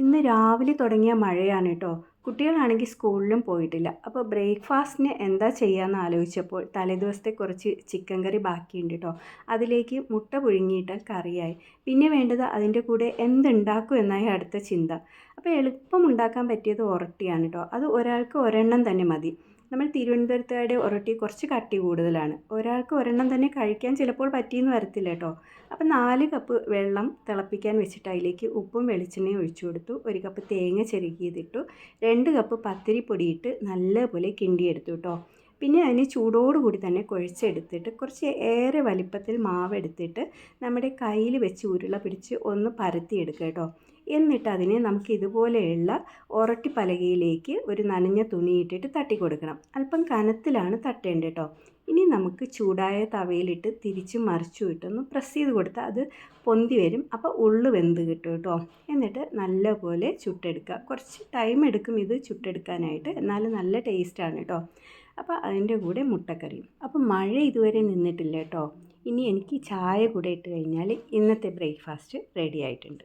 ഇന്ന് രാവിലെ തുടങ്ങിയ മഴയാണ് കേട്ടോ കുട്ടികളാണെങ്കിൽ സ്കൂളിലും പോയിട്ടില്ല. അപ്പോൾ ബ്രേക്ക്ഫാസ്റ്റിന് എന്താ ചെയ്യാമെന്ന് ആലോചിച്ചപ്പോൾ തലേദിവസത്തെ കുറച്ച് ചിക്കൻ കറി ബാക്കിയുണ്ട് കേട്ടോ അതിലേക്ക് മുട്ട പുഴുങ്ങിയിട്ട് കറിയായി. പിന്നെ വേണ്ടത് അതിന്റെ കൂടെ എന്തുണ്ടാക്കും എന്നായി അടുത്ത ചിന്ത. അപ്പോൾ എളുപ്പം ഉണ്ടാക്കാൻ പറ്റിയത് ഒരട്ടിയാണ് കേട്ടോ അത് ഒരാൾക്ക് ഒരെണ്ണം തന്നെ മതി. നമ്മൾ തിരുവനന്തപുരത്തുകാരുടെ ഒരട്ടി കുറച്ച് കട്ടി കൂടുതലാണ്. ഒരാൾക്ക് ഒരെണ്ണം തന്നെ കഴിക്കാൻ ചിലപ്പോൾ പറ്റിയെന്ന് വരത്തില്ല കേട്ടോ. അപ്പം നാല് കപ്പ് വെള്ളം തിളപ്പിക്കാൻ വെച്ചിട്ട് അതിലേക്ക് ഉപ്പും വെളിച്ചെണ്ണയും ഒഴിച്ചു കൊടുത്തു. ഒരു കപ്പ് തേങ്ങ ചെരുക്കിയതിട്ടു രണ്ട് കപ്പ് പത്തിരി പൊടിയിട്ട് നല്ലപോലെ കിണ്ടിയെടുത്തു കേട്ടോ. പിന്നെ അതിന് ചൂടോടുകൂടി തന്നെ കുഴച്ചെടുത്തിട്ട് കുറച്ച് ഏറെ വലിപ്പത്തിൽ മാവെടുത്തിട്ട് നമ്മുടെ കയ്യിൽ വെച്ച് ഉരുള പിടിച്ച് ഒന്ന് പരത്തിയെടുക്കുക കേട്ടോ. എന്നിട്ട് അതിനെ നമുക്ക് ഇതുപോലെയുള്ള ഒരട്ടി പലകയിലേക്ക് ഒരു നനഞ്ഞ തുണി ഇട്ടിട്ട് തട്ടി കൊടുക്കണം. അല്പം കനത്തിലാണ് തട്ടേണ്ടത് കേട്ടോ. ഇനി നമുക്ക് ചൂടായ തവയിലിട്ട് തിരിച്ച് മറിച്ചു ഇട്ടൊന്ന് പ്രസ് ചെയ്ത് കൊടുത്താൽ അത് പൊന്തി വരും. അപ്പോൾ ഉള്ളു വെന്ത് കിട്ടും കേട്ടോ. എന്നിട്ട് നല്ലപോലെ ചുട്ടെടുക്കുക. കുറച്ച് ടൈം എടുക്കും ഇത് ചുട്ടെടുക്കാനായിട്ട്. എന്നാലും നല്ല ടേസ്റ്റാണ് കേട്ടോ. അപ്പോൾ അതിന്റെ കൂടെ മുട്ടക്കറിയും. അപ്പോൾ മഴ ഇതുവരെ നിന്നിട്ടില്ല കേട്ടോ. ഇനി എനിക്ക് ചായ കൂടെ ഇട്ട് കഴിഞ്ഞാൽ ഇന്നത്തെ ബ്രേക്ക്ഫാസ്റ്റ് റെഡി ആയിട്ടുണ്ട്.